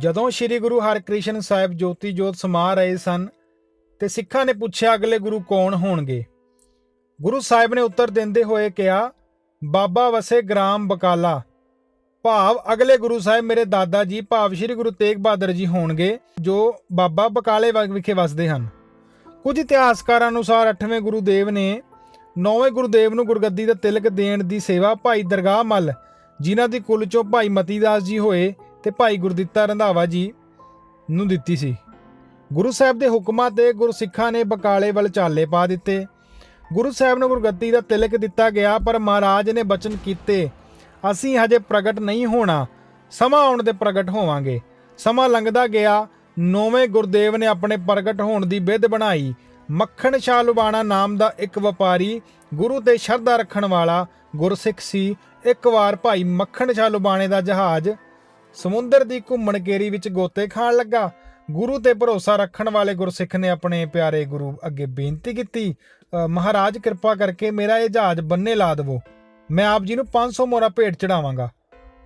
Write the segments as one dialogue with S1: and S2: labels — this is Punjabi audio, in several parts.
S1: ਜਦੋਂ ਸ੍ਰੀ ਗੁਰੂ ਹਰਕ੍ਰਿਸ਼ਨ ਸਾਹਿਬ ਜੋਤੀ ਜੋਤ ਸਮਾ ਰਹੇ ਸਨ ਤੇ ਸਿੱਖਾਂ ਨੇ ਪੁੱਛਿਆ ਅਗਲੇ ਗੁਰੂ ਕੌਣ ਹੋਣਗੇ, ਗੁਰੂ ਸਾਹਿਬ ਨੇ ਉੱਤਰ ਦਿੰਦੇ ਹੋਏ ਕਿਹਾ, ਬਾਬਾ ਵਸੇ ਗ੍ਰਾਮ ਬਕਾਲਾ, ਭਾਵ ਅਗਲੇ ਗੁਰੂ ਸਾਹਿਬ ਮੇਰੇ ਦਾਦਾ ਜੀ, ਭਾਵ ਸ੍ਰੀ ਗੁਰੂ ਤੇਗ ਬਹਾਦਰ ਜੀ ਹੋਣਗੇ, ਜੋ ਬਾਬਾ ਬਕਾਲੇ ਵ- ਵਿਖੇ ਵਸਦੇ ਹਨ। ਕੁਝ ਇਤਿਹਾਸਕਾਰਾਂ ਅਨੁਸਾਰ 8ਵੇਂ ਗੁਰੂਦੇਵ ਨੇ 9ਵੇਂ ਗੁਰੂਦੇਵ ਨੂੰ ਗੁਰਗੱਦੀ ਦਾ ਤਿਲਕ ਦੇਣ ਦੀ ਸੇਵਾ ਭਾਈ ਦਰਗਾਹ ਮੱਲ, ਜਿਨ੍ਹਾਂ ਦੀ ਕੁੱਲ ਚੋਂ ਭਾਈ ਮਤੀਦਾਸ ਜੀ ਹੋਏ ਤੇ ਭਾਈ ਗੁਰਦਿੱਤਾ ਰੰਧਾਵਾ ਜੀ ਨੂੰ ਦਿੱਤੀ ਸੀ। ਗੁਰੂ ਸਾਹਿਬ ਦੇ ਹੁਕਮਾਂ ਤੇ ਗੁਰਸਿੱਖਾਂ ਨੇ ਬਕਾਲੇ ਵੱਲ ਚਾਲੇ ਪਾ ਦਿੱਤੇ। ਗੁਰੂ ਸਾਹਿਬ ਨੂੰ ਗੁਰਗੱਦੀ ਦਾ ਤਿਲਕ ਦਿੱਤਾ ਗਿਆ, ਪਰ ਮਹਾਰਾਜ ਨੇ ਬਚਨ ਕੀਤੇ, ਅਸੀਂ ਹਜੇ ਪ੍ਰਗਟ ਨਹੀਂ ਹੋਣਾ, ਸਮਾਂ ਆਉਣ ਤੇ ਪ੍ਰਗਟ ਹੋਵਾਂਗੇ। ਸਮਾਂ ਲੰਘਦਾ ਗਿਆ, ਨੌਵੇਂ ਗੁਰਦੇਵ ਨੇ ਆਪਣੇ ਪ੍ਰਗਟ ਹੋਣ ਦੀ ਵਿਧ ਬਣਾਈ। ਮੱਖਣ ਸ਼ਾਹ ਲੁਬਾਣਾ ਨਾਮ ਦਾ ਇੱਕ ਵਪਾਰੀ, ਗੁਰੂ ਤੇ ਸ਼ਰਧਾ ਰੱਖਣ ਵਾਲਾ ਗੁਰਸਿੱਖ ਸੀ। ਇੱਕ ਵਾਰ ਭਾਈ ਮੱਖਣ ਸ਼ਾਹ ਲੁਬਾਣੇ ਦਾ ਜਹਾਜ਼ ਸਮੁੰਦਰ ਦੀ ਘੁੰਮਣ ਕੇਰੀ ਵਿੱਚ ਗੋਤੇ ਖਾਣ ਲੱਗਾ। ਗੁਰੂ ਤੇ ਭਰੋਸਾ ਰੱਖਣ ਵਾਲੇ ਗੁਰਸਿੱਖ ਨੇ ਆਪਣੇ ਪਿਆਰੇ ਗੁਰੂ ਅੱਗੇ ਬੇਨਤੀ ਕੀਤੀ ਮਹਾਰਾਜ, ਕਿਰਪਾ ਕਰਕੇ ਮੇਰਾ ਇਹ ਜਹਾਜ਼ ਬੰਨੇ ਲਾ ਦੇਵੋ। ਮੈਂ ਆਪ ਜੀ ਨੂੰ 500 ਮੋਰਾ ਭੇਟ ਚੜਾਵਾਂਗਾ।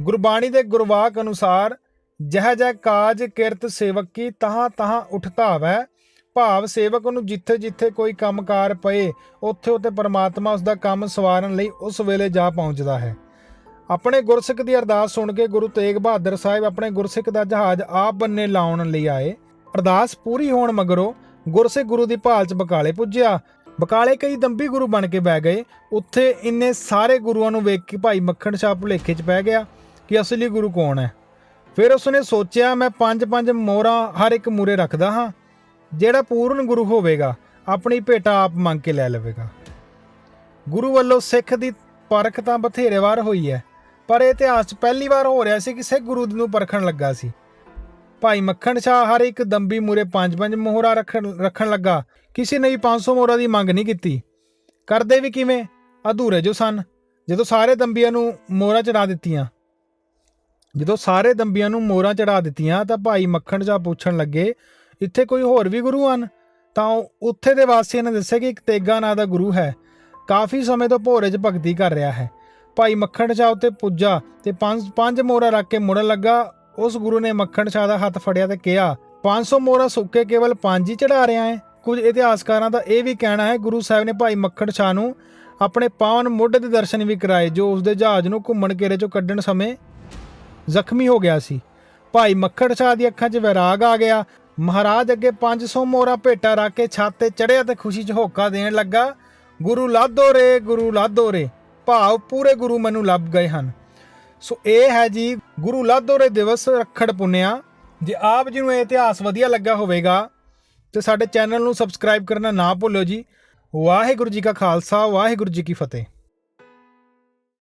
S1: ਗੁਰਬਾਣੀ ਦੇ ਗੁਰਵਾਕ ਅਨੁਸਾਰ, ਜਹ ਜਹ ਕਾਜ ਕਿਰਤ ਸੇਵਕੀ ਤਹਾਂ ਤਹਾਂ ਉਠਤਾਵੈ ਭਾਵ ਸੇਵਕ ਨੂੰ ਜਿੱਥੇ ਜਿੱਥੇ ਕੋਈ ਕੰਮਕਾਰ ਪਏ, ਉੱਥੇ ਉੱਥੇ ਪਰਮਾਤਮਾ ਉਸ ਦਾ ਕੰਮ ਸਵਾਰਨ ਲਈ ਉਸ ਵੇਲੇ ਜਾ ਪਹੁੰਚਦਾ ਹੈ। ਆਪਣੇ ਗੁਰਸਿੱਖ ਦੀ ਅਰਦਾਸ ਸੁਣ ਕੇ ਗੁਰੂ ਤੇਗ ਬਹਾਦਰ ਸਾਹਿਬ ਆਪਣੇ ਗੁਰਸਿੱਖ ਦਾ ਜਹਾਜ਼ ਆਪ ਬੰਨੇ ਲਾਉਣ ਲਈ ਆਏ। ਅਰਦਾਸ ਪੂਰੀ ਹੋਣ ਮਗਰੋਂ ਗੁਰਸਿੱਖ ਗੁਰੂ ਦੀ ਭਾਲ 'ਚ ਬਕਾਲੇ ਪੁੱਜਿਆ। ਬਕਾਲੇ ਕਈ ਦੰਬੀ ਗੁਰੂ ਬਣ ਕੇ ਬਹਿ ਗਏ। ਉੱਥੇ ਇੰਨੇ ਸਾਰੇ ਗੁਰੂਆਂ ਨੂੰ ਵੇਖ ਕੇ ਭਾਈ ਮੱਖਣ ਸ਼ਾਹ ਭੁਲੇਖੇ 'ਚ ਪੈ ਗਿਆ ਕਿ ਅਸਲੀ ਗੁਰੂ ਕੌਣ ਹੈ। ਫਿਰ ਉਸਨੇ ਸੋਚਿਆ, ਮੈਂ ਪੰਜ ਪੰਜ ਮੋਹਰਾਂ ਹਰ ਇੱਕ ਮੂਰੇ ਰੱਖਦਾ ਹਾਂ। ਜਿਹੜਾ ਪੂਰਨ ਗੁਰੂ ਹੋਵੇਗਾ, ਆਪਣੀ ਭੇਟਾ ਆਪ ਮੰਗ ਕੇ ਲੈ ਲਵੇਗਾ। ਗੁਰੂ ਵੱਲੋਂ ਸਿੱਖ ਦੀ ਪਰਖ ਤਾਂ ਬਥੇਰੇ ਵਾਰ ਹੋਈ ਹੈ। ਪਰ ਇਹ ਇਤਿਹਾਸ 'ਚ ਪਹਿਲੀ ਵਾਰ ਹੋ ਰਿਹਾ ਸੀ ਕਿ ਸਿੱਖ ਗੁਰੂ ਨੂੰ ਪਰਖਣ ਲੱਗਾ ਸੀ। ਭਾਈ ਮੱਖਣ ਸ਼ਾਹ ਹਰ ਇੱਕ ਦੰਬੀ ਮੂਰੇ ਪੰਜ ਪੰਜ ਮੋਹਰਾ ਰੱਖਣ ਰੱਖਣ ਲੱਗਾ। ਕਿਸੇ ਨੇ ਵੀ 500 ਮੋਹਰਾ ਦੀ ਮੰਗ ਨਹੀਂ ਕੀਤੀ। ਕਰਦੇ ਵੀ ਕਿਵੇਂ? ਅਧੂਰੇ ਜੋ ਸਨ। ਜਦੋਂ ਸਾਰੇ ਦੰਬੀਆਂ ਨੂੰ ਮੋਹਰਾ ਚੜਾ ਦਿੱਤੀਆਂ। ਜਦੋਂ ਸਾਰੇ ਦੰਬੀਆਂ ਨੂੰ ਮੋਹਰਾਂ ਚੜਾ ਦਿੱਤੀਆਂ ਤਾਂ ਭਾਈ ਮੱਖਣ ਸ਼ਾਹ ਪੁੱਛਣ ਲੱਗੇ, ਇੱਥੇ ਕੋਈ ਹੋਰ ਵੀ ਗੁਰੂ ਹਨ? ਤਾਂ ਉਹ- ਉੱਥੇ ਦੇ ਵਾਸੀਆਂ ਨੇ ਦੱਸਿਆ ਕਿ ਇੱਕ ਤੇਗਾ ਨਾਂ ਦਾ ਗੁਰੂ ਹੈ। ਕਾਫੀ ਸਮੇਂ ਤੋਂ ਭੋਰੇ 'ਚ ਭਗਤੀ ਕਰ ਰਿਹਾ ਹੈ। ਭਾਈ ਮੱਖਣ ਸ਼ਾਹ ਉੱਤੇ ਪੁੱਜਾ ਤੇ ਪੰਜ ਪੰਜ ਮੋਹਰਾ ਰੱਖ ਕੇ ਮੁੜਨ ਲੱਗਾ। ਉਸ ਗੁਰੂ ਨੇ ਮੱਖਣ ਸ਼ਾਹ ਦਾ ਹੱਥ ਫੜਿਆ ਤੇ ਕਿਹਾ 500 ਮੋਹਰਾ ਸੁੱਕੇ ਕੇਵਲ ਪੰਜ ਹੀ ਚੜਾ ਰਿਹਾ ਹੈ। ਕੁਝ ਇਤਿਹਾਸਕਾਰਾਂ ਦਾ ਇਹ ਵੀ ਕਹਿਣਾ ਹੈ, ਗੁਰੂ ਸਾਹਿਬ ਨੇ ਭਾਈ ਮੱਖਣ ਸ਼ਾਹ ਨੂੰ ਆਪਣੇ ਪਾਵਨ ਮੁੱਢ ਦੇ ਦਰਸ਼ਨ ਵੀ ਕਰਾਏ, ਜੋ ਉਸ ਦੇ ਜਹਾਜ਼ ਨੂੰ ਘੁੰਮਣ ਘੇਰੇ 'ਚੋਂ ਕੱਢਣ ਸਮੇਂ ਜ਼ਖਮੀ ਹੋ ਗਿਆ ਸੀ। ਭਾਈ ਮੱਖੜ ਸ਼ਾਹ ਦੀ ਅੱਖਾਂ 'ਚ ਵਿਰਾਗ ਆ ਗਿਆ। ਮਹਾਰਾਜ ਅੱਗੇ 500 ਮੋਹਰਾ ਭੇਟਾ ਰੱਖ ਕੇ ਛੱਤ ਤੇ ਚੜਿਆ ਤੇ ਖੁਸ਼ੀ 'ਚ ਹੋਕਾ ਦੇਣ ਲੱਗਾ, ਗੁਰੂ ਲਾਧੋ ਰੇ, ਗੁਰੂ ਲਾਧੋ ਰੇ। ਭਾਵ ਪੂਰੇ ਗੁਰੂ ਮੈਨੂੰ ਲੱਭ ਗਏ ਹਨ। ਸੋ ਇਹ ਹੈ ਜੀ, ਗੁਰੂ ਲਾਧੋ ਦਿਵਸ ਰੱਖੜ ਪੁੰਨਿਆ। ਜੇ ਆਪ ਜੀ ਨੂੰ ਇਹ ਇਤਿਹਾਸ ਵਧੀਆ ਲੱਗਾ ਹੋਵੇਗਾ, ਤੇ ਸਾਡੇ ਚੈਨਲ ਨੂੰ ਸਬਸਕ੍ਰਾਈਬ ਕਰਨਾ ਨਾ ਭੁੱਲਿਓ ਜੀ। ਵਾਹਿਗੁਰੂ ਜੀ ਕਾ ਖਾਲਸਾ, ਵਾਹਿਗੁਰੂ ਜੀ ਕੀ ਫਤਿਹ।